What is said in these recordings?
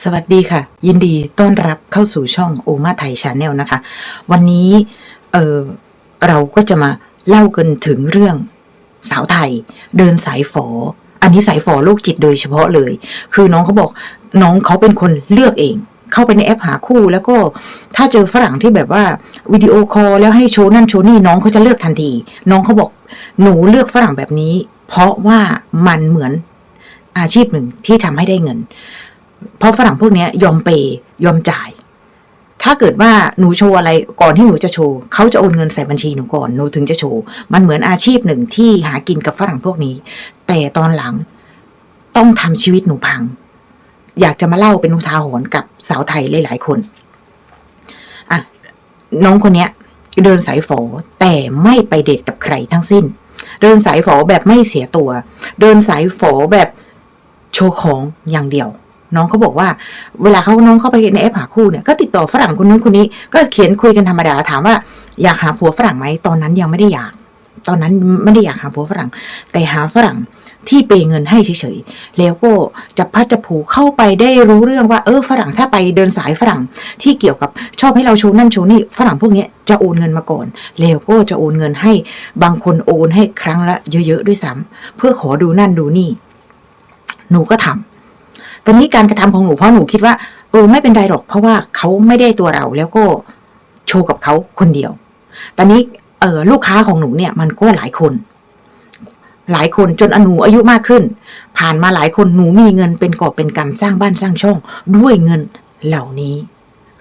สวัสดีค่ะ ยินดีต้อนรับเข้าสู่ช่องโอมาไทยชาแนลนะคะ วันนี้เออเราก็จะมาเล่ากันถึงเรื่องสาวไทย เดินสายฝอ อันนี้สายฝอโรคจิตโดยเฉพาะเลย คือน้องเขาบอกน้องเขาเป็นคนเลือกเอง เข้าไปในแอปหาคู่ แล้วก็ถ้าเจอฝรั่งที่แบบว่าวิดีโอคอลแล้วให้โชว์นั่นโชว์นี่น้องเขาจะเลือกทันที น้องเขาบอกหนูเลือกฝรั่งแบบนี้ เพราะว่ามันเหมือนอาชีพหนึ่งที่ทำให้ได้เงิน เพราะฝรั่งพวกนี้ยยอมเปย์ยอมจ่าย ถ้าเกิดว่าหนูโชว์อะไรก่อนที่หนูจะโชว์เขาจะโอนเงินใส่บัญชีหนูก่อนหนูถึงจะโชว์มันเหมือนอาชีพหนึ่งที่หากินกับฝรั่งพวกนี้ แต่ตอนหลังต้องทำชีวิตหนูพัง อยากจะมาเล่าเป็นอุทาหรณ์กับสาวไทยหลายๆคนอะน้องคนเนี้ยเดินสายฝอแต่ไม่ไปเดทกับใครทั้งสิ้น เดินสายฝอแบบไม่เสียตัว เดินสายฝอแบบโชว์ของอย่างเดียว น้องเขาบอกว่า เวลาเขาน้องเข้าไปในแอปหาคู่เนี่ยก็ติดต่อฝรั่งคนนู้นคนนี้ ก็เขียนคุยกันธรรมดาถามว่าอยากหาผัวฝรั่งไหมตอนนั้นยังไม่ได้อยาก ตอนนั้นไม่ได้อยากหาผัวฝรั่ง แต่หาฝรั่งที่เปย์เงินให้เฉยๆ แล้วก็จะพัดจะผูเข้าไปได้รู้เรื่องว่าเออฝรั่งถ้าไปเดินสายฝรั่งที่เกี่ยวกับชอบให้เราโชว์นั่นโชว์นี่ฝรั่งพวกนี้จะโอนเงินมาก่อน แล้วก็จะโอนเงินให้บางคนโอนให้ครั้งละเยอะๆด้วยซ้ำเพื่อขอดูนั่นดูนี่ หนูก็ทำ ตอนนี้การกระทำของหนูเพราะหนูคิดว่าเออไม่เป็นไรหรอกเพราะว่าเขาไม่ได้ตัวเราแล้วก็โชว์กับเขาคนเดียว ตอนนี้เออลูกค้าของหนูเนี่ยมันก็หลายคน หลายคนจนอนูอายุมากขึ้น ผ่านมาหลายคนหนูมีเงินเป็นกอบเป็นกำสร้างบ้านสร้างช่อง ด้วยเงินเหล่านี้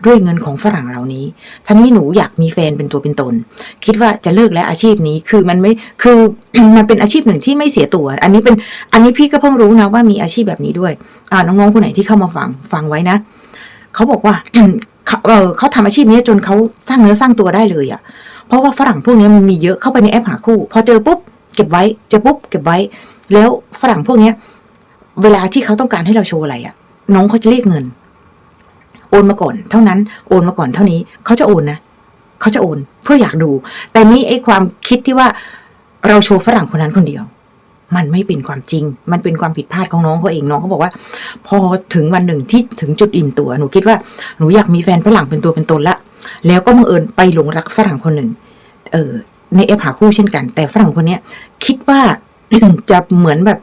ด้วยเงินของฝรั่งเหล่านี้ท่านี้หนูอยากมีแฟนเป็นตัวเป็นตน คิดว่าจะเลิกแล้วอาชีพนี้คือมันไม่คือมันเป็นอาชีพหนึ่งที่ไม่เสียตัว อันนี้เป็นอันนี้พี่ก็เพิ่งรู้นะว่ามีอาชีพแบบนี้ด้วยอ่าน้องๆคนไหนที่เข้ามาฟังฟังไว้นะเขาบอกว่าเขาเขาทำอาชีพนี้จนเขาสร้างเนื้อสร้างตัวได้เลยอะ่ะ เพราะว่าฝรั่งพวกนี้มันมีเยอะเข้าไปในแอปหาคู่ พอเจอปุ๊บเก็บไว้เจอปุ๊บเก็บไว้ แล้วฝรั่งพวกเนี้ย เวลาที่เขาต้องการให้เราโชว์อะไรอะ่ะ น้องเขาจะเรียกเงิน โอนมาก่อน เท่านั้นโอนมาก่อนเท่านี้เขาจะโอนนะเขาจะโอนเพื่ออยากดู แต่นี่ไอ้ความคิดที่ว่าเราโชว์ฝรั่งคนนั้นคนเดียว มันไม่เป็นความจริง มันเป็นความผิดพลาดของน้องเขาเองน้องเขาบอกว่า พอถึงวันหนึ่งที่ถึงจุดอิ่มตัวหนูคิดว่าหนูอยากมีแฟนฝรั่งเป็นตัวเป็นตนละ แล้วก็บังเอิญไปหลงรักฝรั่งคนหนึ่ง เออในแอปหาคู่เช่นกัน แต่ฝรั่งคนเนี้ย คิดว่าจะเหมือนแบบ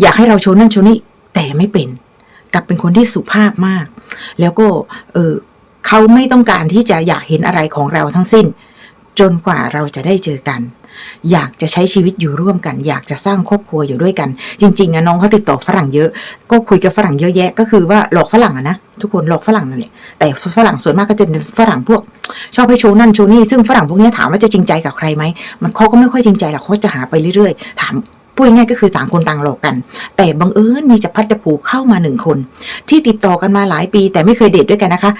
อยากให้เราโชว์นั่นโชว์นี่แต่ไม่เป็นกลับเป็นคนที่สุภาพมากแล้วก็เออเขาไม่ต้องการที่จะอยากเห็นอะไรของเราทั้งสิ้น จนกว่าเราจะได้เจอกัน อยากจะใช้ชีวิตอยู่ร่วมกัน อยากจะสร้างครอบครัวอยู่ด้วยกัน จริงๆนะน้องเขาติดต่อฝรั่งเยอะ ก็คุยกับฝรั่งเยอะแยะ ก็คือว่าหลอกฝรั่งอะนะทุกคนหลอกฝรั่งนั่นแหละแต่ฝรั่งส่วนมากก็จะเป็นฝรั่งพวก ชอบให้โชว์นั่นโชว์นี่ซึ่งฝรั่งพวกนี้ถามว่าจะจริงใจกับใครไหมมันเขาก็ไม่ค่อยจริงใจหรอกเขาจะหาไปเรื่อยๆ ถาม พูดง่ายก็คือต่างคนต่างหลอกกัน แต่บังเอิญมีจับพัดจับผูเข้ามาหนึ่งคน ที่ติดต่อกันมาหลายปี แต่ไม่เคยเดทด้วยกันนะคะ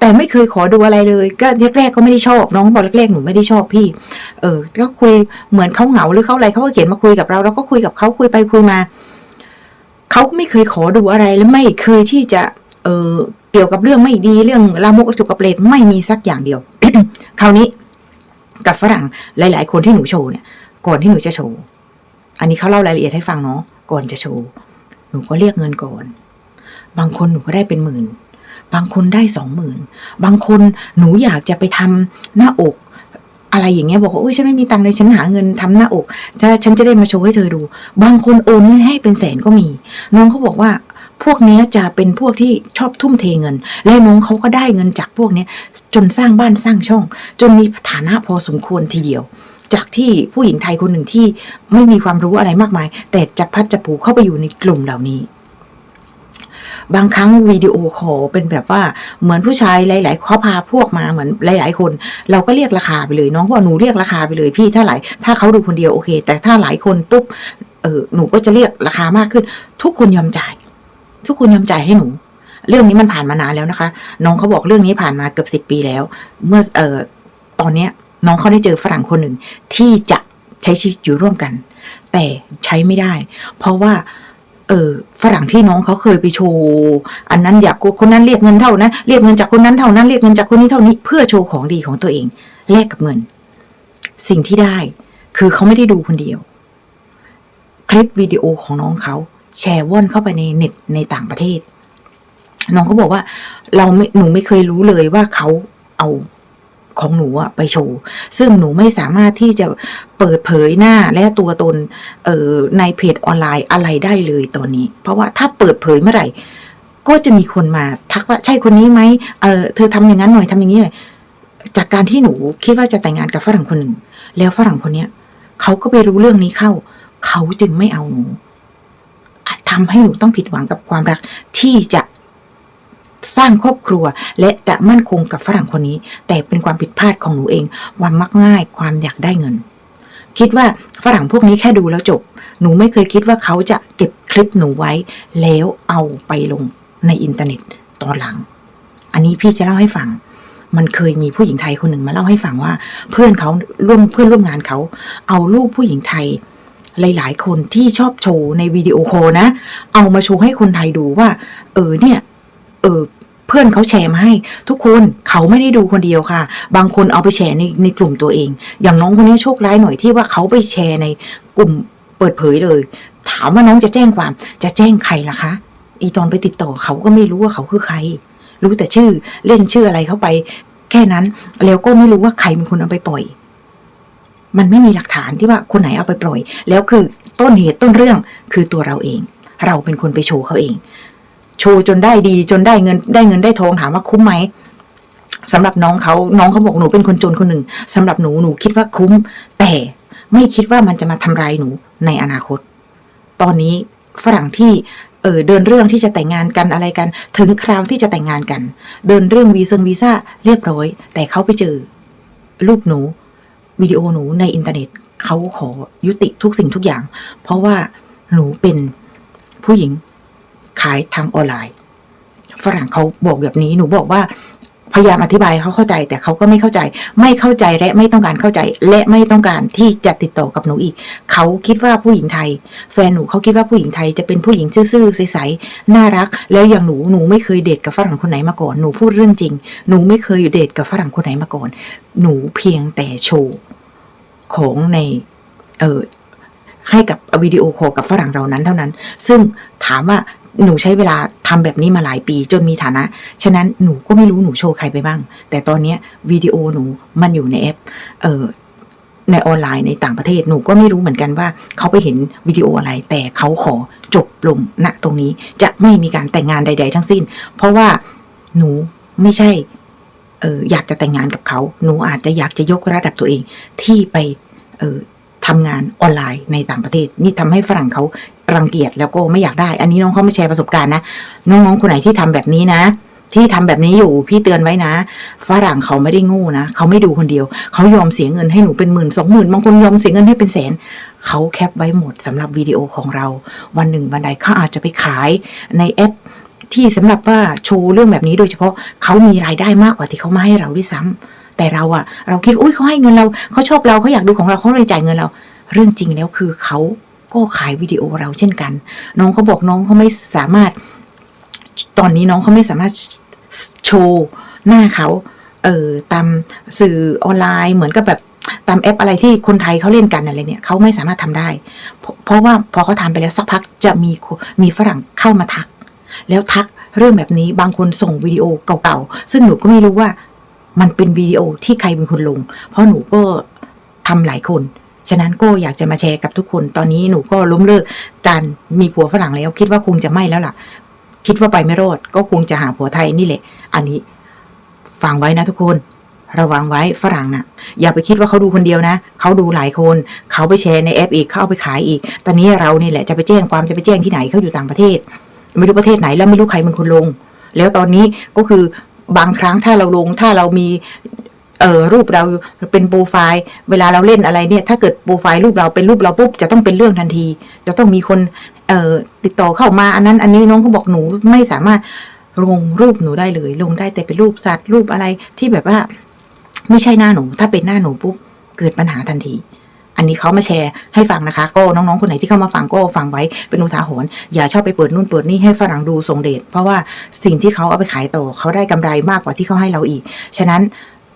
แต่ไม่เคยขอดูอะไรเลย ก็แรกๆก็ไม่ได้ชอบน้องบอกแรกๆหนูไม่ได้ชอบพี่ เออ ก็คุยเหมือนเขาเหงาหรือเขาอะไรเขาก็เขียนมาคุยกับเราแล้วก็คุยกับเขาคุยไปคุยมาเขาไม่เคยขอดูอะไรและไม่เคยที่จะเออเกี่ยวกับเรื่องไม่ดีเรื่องลามกอสุกกระเปรตไม่มีสักอย่างเดียวคราวนี้กับฝรั่งหลาย ๆ คนที่หนูโชว์เนี่ย ก่อนที่หนูจะโชว์ อันนี้เขาเล่ารายละเอียดให้ฟังเนาะก่อนจะโชว์ หนูก็เรียกเงินก่อน บางคนหนูก็ได้เป็นหมื่น บางคนได้สองหมื่น บางคนหนูอยากจะไปทำหน้าอก อะไรอย่างเงี้ยบอกว่าโอ้ยฉันไม่มีตังค์เลยฉันหาเงินทำหน้าอกจะฉันจะได้มาโชว์ให้เธอดู บางคนโอนเงินให้เป็นแสนก็มี น้องเขาบอกว่าพวกนี้จะเป็นพวกที่ชอบทุ่มเทเงิน และน้องเขาก็ได้เงินจากพวกนี้จนสร้างบ้านสร้างช่อง จนมีฐานะพอสมควรทีเดียว จากที่ผู้หญิงไทยคนหนึ่งที่ไม่มีความรู้อะไรมากมาย แต่จะพัดจะผูเข้าไปอยู่ในกลุ่มเหล่านี้ บางครั้งวิดีโอคอลเป็นแบบว่าเหมือนผู้ชายหลาย ๆ เขาพาพวกมาเหมือนหลาย ๆ คน เราก็เรียกราคาไปเลยน้องบอกหนูเรียกราคาไปเลยพี่ถ้าหลายถ้าเขาดูคนเดียวโอเค แต่ถ้าหลายคนปุ๊บเออหนูก็จะเรียกราคามากขึ้น ทุกคนยอมจ่าย ทุกคนยอมจ่ายให้หนูเรื่องนี้มันผ่านมานานแล้วนะคะ น้องเขาบอกเรื่องนี้ผ่านมาเกือบสิบปีแล้ว เมื่อเอ่อตอนเนี้ย น้องเขาได้เจอฝรั่งคนหนึ่งที่จะใช้ชีวิตอยู่ร่วมกัน แต่ใช้ไม่ได้ เพราะว่าเออฝรั่งที่น้องเขาเคยไปโชว์อันนั้นอยากคนนั้นเรียกเงินเท่านั้นเรียกเงินจากคนนั้นเท่านั้นเรียกเงินจากคนนี้เท่านี้เพื่อโชว์ของดีของตัวเองแลกกับเงิน สิ่งที่ได้คือเขาไม่ได้ดูคนเดียว คลิปวิดีโอของน้องเขาแชร์ว่อนเข้าไปในเน็ตในต่างประเทศ น้องก็บอกว่า เราไม่หนูไม่เคยรู้เลยว่าเขาเอา ของหนูอะไปโชว์ ซึ่งหนูไม่สามารถที่จะเปิดเผยหน้าและตัวตนเอ่อในเพจออนไลน์อะไรได้เลยตอนนี้ เพราะว่าถ้าเปิดเผยเมื่อไหร่ ก็จะมีคนมาทักว่าใช่คนนี้ไหมเออเธอทำอย่างนั้นหน่อยทำอย่างนี้หน่อยจากการที่หนูคิดว่าจะแต่งงานกับฝรั่งคนหนึ่ง แล้วฝรั่งคนเนี้ยเขาก็ไปรู้เรื่องนี้เข้า เขาจึงไม่เอาหนูอาจทำให้หนูต้องผิดหวังกับความรักที่จะ สร้างครอบครัว และจะมั่นคงกับฝรั่งคนนี้ แต่เป็นความผิดพลาดของหนูเอง ความมักง่ายความอยากได้เงิน คิดว่าฝรั่งพวกนี้แค่ดูแล้วจบ หนูไม่เคยคิดว่าเขาจะเก็บคลิปหนูไว้ แล้วเอาไปลงในอินเทอร์เน็ตตอนหลัง อันนี้พี่จะเล่าให้ฟังมันเคยมีผู้หญิงไทยคนหนึ่งมาเล่าให้ฟังว่า เพื่อนเขาร่วมเพื่อนร่วมงานเขา เอารูปผู้หญิงไทย หลาย ๆ คนที่ชอบโชว์ในวิดีโอโคนะ เอามาโชว์ให้คนไทยดูว่า เออเนี่ย เออเพื่อนเขาแชร์มาให้ ทุกคนเขาไม่ได้ดูคนเดียวค่ะ บางคนเอาไปแชร์ในในกลุ่มตัวเอง อย่างน้องคนนี้โชคร้ายหน่อยที่ว่าเขาไปแชร์ในกลุ่มเปิดเผยเลย ถามว่าน้องจะแจ้งความจะแจ้งใครล่ะคะ อีตอนไปติดต่อเขาก็ไม่รู้ว่าเขาคือใคร รู้แต่ชื่อเล่นชื่ออะไรเข้าไป แค่นั้นแล้วก็ไม่รู้ว่าใครเป็นคนเอาไปปล่อย มันไม่มีหลักฐานที่ว่าคนไหนเอาไปปล่อย แล้วคือต้นเหตุต้นเรื่องคือตัวเราเอง เราเป็นคนไปโชว์เขาเอง โชว์จนได้ดีจนได้เงินได้เงินได้ทองถามว่าคุ้มไหมสำหรับน้องเขาน้องเขาบอกหนูเป็นคนจนคนหนึ่งสำหรับหนูหนูคิดว่าคุ้ม แต่ไม่คิดว่ามันจะมาทำลายหนูในอนาคต ตอนนี้ฝรั่งที่เออเดินเรื่องที่จะแต่งงานกันอะไรกัน ถึงคราวที่จะแต่งงานกัน เดินเรื่องวีซ่งวีซ่าเรียบร้อย แต่เขาไปเจอรูปหนูวิดีโอหนูในอินเทอร์เน็ตเขาขอยุติทุกสิ่งทุกอย่าง เพราะว่าหนูเป็นผู้หญิง ขายทางออนไลน์ ฝรั่งเขาบอกแบบนี้หนูบอกว่าพยายามอธิบายเขาเข้าใจ แต่เขาก็ไม่เข้าใจ ไม่เข้าใจและไม่ต้องการเข้าใจ และไม่ต้องการที่จะติดต่อกับหนูอีก เขาคิดว่าผู้หญิงไทย แฟนหนูเขาคิดว่าผู้หญิงไทยจะเป็นผู้หญิงซื่อๆใสๆน่ารัก แล้วอย่างหนูหนูไม่เคยเดทกับฝรั่งคนไหนมาก่อนหนูพูดเรื่องจริง หนูไม่เคยเดทกับฝรั่งคนไหนมาก่อน หนูเพียงแต่โชว์ของในเออให้กับวิดีโอคอลกับฝรั่งเรานั้นเท่านั้น ซึ่งถามว่า หนูใช้เวลาทำแบบนี้มาหลายปีจนมีฐานะ ฉะนั้นหนูก็ไม่รู้หนูโชว์ใครไปบ้าง แต่ตอนนี้วิดีโอหนูมันอยู่ในแอป เออในออนไลน์ในต่างประเทศหนูก็ไม่รู้เหมือนกันว่าเขาไปเห็นวิดีโออะไร แต่เขาขอจบลงณตรงนี้จะไม่มีการแต่งงานใด ๆ ทั้งสิ้น เพราะว่าหนูไม่ใช่เอออยากจะแต่งงานกับเขา หนูอาจจะอยากจะยกระดับตัวเองที่ไปเออทำงานออนไลน์ในต่างประเทศ นี่ทำให้ฝรั่งเขา รังเกียจแล้วก็ไม่อยากได้ อันนี้น้องเขาไม่แชร์ประสบการณ์นะ น้องๆคนไหนที่ทำแบบนี้นะ ที่ทำแบบนี้อยู่พี่เตือนไว้นะ ฝรั่งเขาไม่ได้งูนะ เขาไม่ดูคนเดียว เขายอมเสียเงินให้หนูเป็นหมื่นสองหมื่นบางคนยอมเสียเงินให้เป็นแสน เขาแคปไว้หมดสำหรับวิดีโอของเรา วันหนึ่งวันใดเขาอาจจะไปขายในแอปที่สำหรับว่าโชว์เรื่องแบบนี้โดยเฉพาะเขามีรายได้มากกว่าที่เขามาให้เราด้วยซ้ำแต่เราอะเราคิดอุ้ยเขาให้เงินเราเขาชอบเราเขาอยากดูของเราเขาเลยจ่ายเงินเรา เรื่องจริงแล้วคือเขา ก็ขายวิดีโอเราเช่นกัน น้องเขาบอกน้องเขาไม่สามารถ ตอนนี้น้องเขาไม่สามารถโชว์หน้าเขาเออตามสื่อออนไลน์เหมือนกับแบบตามแอปอะไรที่คนไทยเขาเล่นกันอะไรเนี่ยเขาไม่สามารถทำได้เพราะเพราะว่าพอเขาทำไปแล้วสักพักจะมีมีฝรั่งเข้ามาทัก แล้วทักเรื่องแบบนี้บางคนส่งวิดีโอเก่าๆ ซึ่งหนูก็ไม่รู้ว่ามันเป็นวิดีโอที่ใครเป็นคนลง เพราะหนูก็ทำหลายคน ฉะนั้นก็อยากจะมาแชร์กับทุกคน ตอนนี้หนูก็ล้มเลิกการมีผัวฝรั่งแล้ว คิดว่าคงจะไม่แล้วล่ะ คิดว่าไปไม่รอดก็คงจะหาผัวไทยนี่แหละ อันนี้ฟังไว้นะทุกคนระวังไว้ฝรั่งนะ่ะ อย่าไปคิดว่าเขาดูคนเดียวนะ เขาดูหลายคน เขาไปแชร์ในแอปอีกเขาเอาไปขายอีก ตอนนี้เรานี่แหละจะไปแจ้งความจะไปแจ้งที่ไหนเขาอยู่ต่างประเทศ ไม่รู้ประเทศไหนแล้วไม่รู้ใครเป็นคนลง แล้วตอนนี้ก็คือบางครั้งถ้าเราลงถ้าเรามี เอ่อรูปเราเป็นโปรไฟล์ เวลาเราเล่นอะไรเนี่ย ถ้าเกิดโปรไฟล์รูปเราเป็นรูปเราปุ๊บจะต้องเป็นเรื่องทันที จะต้องมีคนเอ่อติดต่อเข้ามาอันนั้นอันนี้น้องเขาบอกหนูไม่สามารถลงรูปหนูได้เลย ลงได้แต่เป็นรูปสัตว์รูปอะไรที่แบบว่า ไม่ใช่หน้าหนู ถ้าเป็นหน้าหนูปุ๊บเกิดปัญหาทันที อันนี้เขามาแชร์ให้ฟังนะคะ ก็น้องๆคนไหนที่เข้ามาฟังก็ฟังไว้เป็นอุทาหรณ์อย่าชอบไปเปิดนู่นเปิดนี่ให้ฝรั่งดูทรงเดชเพราะว่าสิ่งที่เขาเอาไปขายต่อเขาได้กำไรมากกว่าที่เขาให้เราอีก ฉะนั้น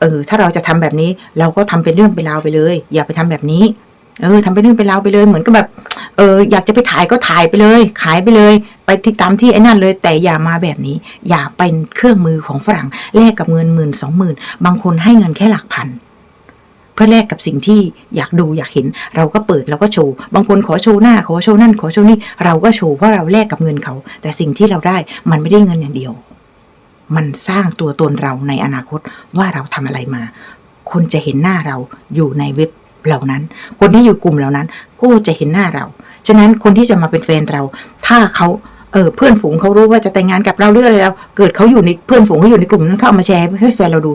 เออถ้าเราจะทำแบบนี้เราก็ทำเป็นเรื่องเป็นราวไปเลย อย่าไปทำแบบนี้ เออทำไปเรื่องไปราวไปเลยเหมือนกับแบบเอออยากจะไปถ่ายก็ถ่ายไปเลย ขายไปเลย ไปที่ตามที่ไอ้นั่นเลย แต่อย่ามาแบบนี้ อย่าเป็นเครื่องมือของฝรั่งแลกกับเงินหมื่นสองหมื่นบางคนให้เงินแค่หลักพันเพื่อแลกกับสิ่งที่อยากดูอยากเห็น เราก็เปิดเราก็โชว์บางคนขอโชว์หน้าขอโชว์นั่นขอโชว์นี่เราก็โชว์เพราะเราแลกกับเงินเขา แต่สิ่งที่เราได้มันไม่ได้เงินอย่างเดียว มันสร้างตัวตนเราในอนาคตว่าเราทำอะไรมา คนจะเห็นหน้าเราอยู่ในเว็บเหล่านั้น คนที่อยู่กลุ่มเหล่านั้น ก็จะเห็นหน้าเรา ฉะนั้นคนที่จะมาเป็นแฟนเรา ถ้าเขาเออเพื่อนฝูงเขารู้ว่าจะแต่งงานกับเราเรื่องอะไรแล้ว เกิดเขาอยู่ในเพื่อนฝูงเขาอยู่ในกลุ่มนั้นเขาเอามาแชร์ให้แฟนเราดู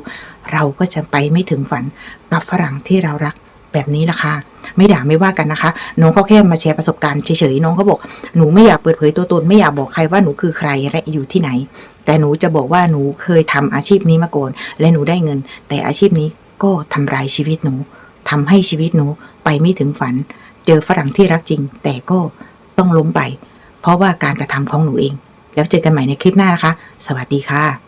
เราก็จะไปไม่ถึงฝันกับฝรั่งที่เรารัก แบบนี้ละค่ะไม่ด่าไม่ว่ากันนะคะ น้องเขาแค่มาแชร์ประสบการณ์เฉยๆน้องเขาบอกหนูไม่อยากเปิดเผยตัวตนไม่อยากบอกใครว่าหนูคือใครและอยู่ที่ไหน แต่หนูจะบอกว่าหนูเคยทำอาชีพนี้มาก่อนและหนูได้เงิน แต่อาชีพนี้ก็ทำลายชีวิตหนูทำให้ชีวิตหนูไปไม่ถึงฝัน เจอฝรั่งที่รักจริง แต่ก็ต้องล้มไป เพราะว่าการกระทำของหนูเอง แล้วเจอกันใหม่ในคลิปหน้านะคะ สวัสดีค่ะ